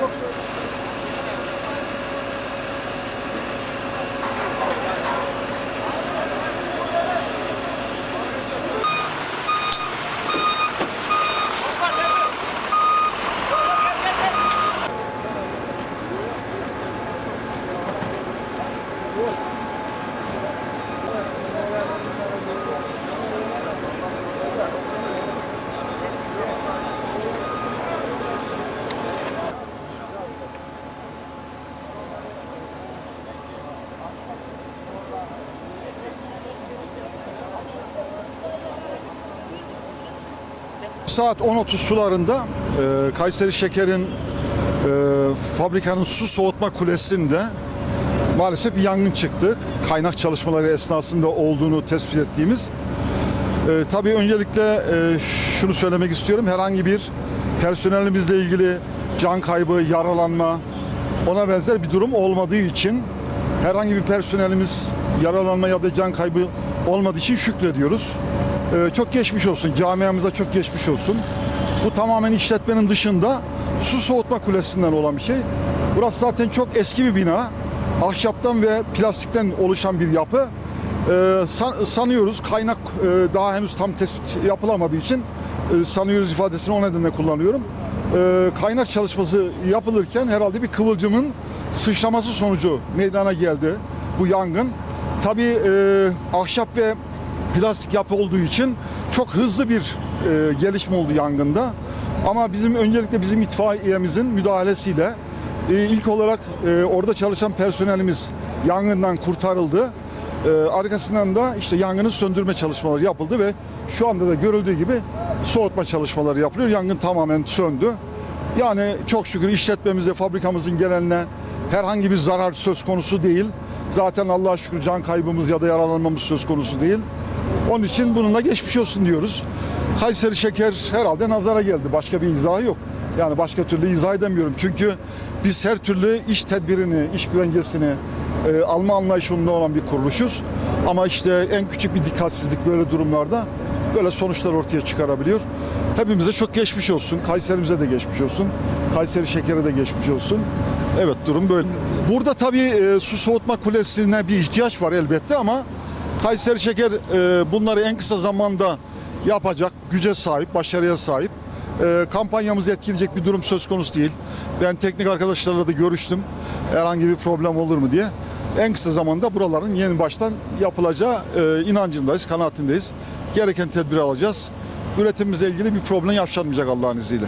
Yok. Saat 10.30 sularında e, Kayseri Şeker'in e, fabrikanın su soğutma kulesinde maalesef bir yangın çıktı. Kaynak çalışmaları esnasında olduğunu tespit ettiğimiz. E, tabii öncelikle e, şunu söylemek istiyorum. Herhangi bir personelimizle ilgili can kaybı, yaralanma, ona benzer bir durum olmadığı için herhangi bir personelimiz yaralanma ya da can kaybı olmadığı için şükrediyoruz. Ee, çok geçmiş olsun. Camiamıza çok geçmiş olsun. Bu tamamen işletmenin dışında su soğutma kulesinden olan bir şey. Burası zaten çok eski bir bina. Ahşaptan ve plastikten oluşan bir yapı. Ee, san- sanıyoruz kaynak e, daha henüz tam tespit yapılamadığı için e, sanıyoruz ifadesini o nedenle kullanıyorum. Ee, kaynak çalışması yapılırken herhalde bir kıvılcımın sıçraması sonucu meydana geldi bu yangın. Tabii e, ahşap ve plastik yapı olduğu için çok hızlı bir e, gelişme oldu yangında. Ama bizim öncelikle bizim itfaiyemizin müdahalesiyle e, ilk olarak e, orada çalışan personelimiz yangından kurtarıldı. E, arkasından da işte yangını söndürme çalışmaları yapıldı ve şu anda da görüldüğü gibi soğutma çalışmaları yapılıyor. Yangın tamamen söndü. Yani çok şükür işletmemize, fabrikamızın geneline herhangi bir zarar söz konusu değil. Zaten Allah'a şükür can kaybımız ya da yaralanmamız söz konusu değil. Onun için bununla geçmiş olsun diyoruz. Kayseri Şeker herhalde nazara geldi. Başka bir izahı yok. Yani başka türlü izah edemiyorum. Çünkü biz her türlü iş tedbirini, iş güvencesini e, alma anlayışında olan bir kuruluşuz. Ama işte en küçük bir dikkatsizlik böyle durumlarda böyle sonuçlar ortaya çıkarabiliyor. Hepimize çok geçmiş olsun. Kayserimize de geçmiş olsun. Kayseri Şeker'e de geçmiş olsun. Evet durum böyle. Burada tabii e, su soğutma kulesine bir ihtiyaç var elbette ama Kayseri Şeker e, bunları en kısa zamanda yapacak güce sahip, başarıya sahip. E, kampanyamızı etkileyecek bir durum söz konusu değil. Ben teknik arkadaşlarla da görüştüm. Herhangi bir problem olur mu diye. En kısa zamanda buraların yeni baştan yapılacağı e, inancındayız, kanaatindeyiz. Gereken tedbir alacağız. Üretimimizle ilgili bir problem yaşanmayacak Allah'ın izniyle.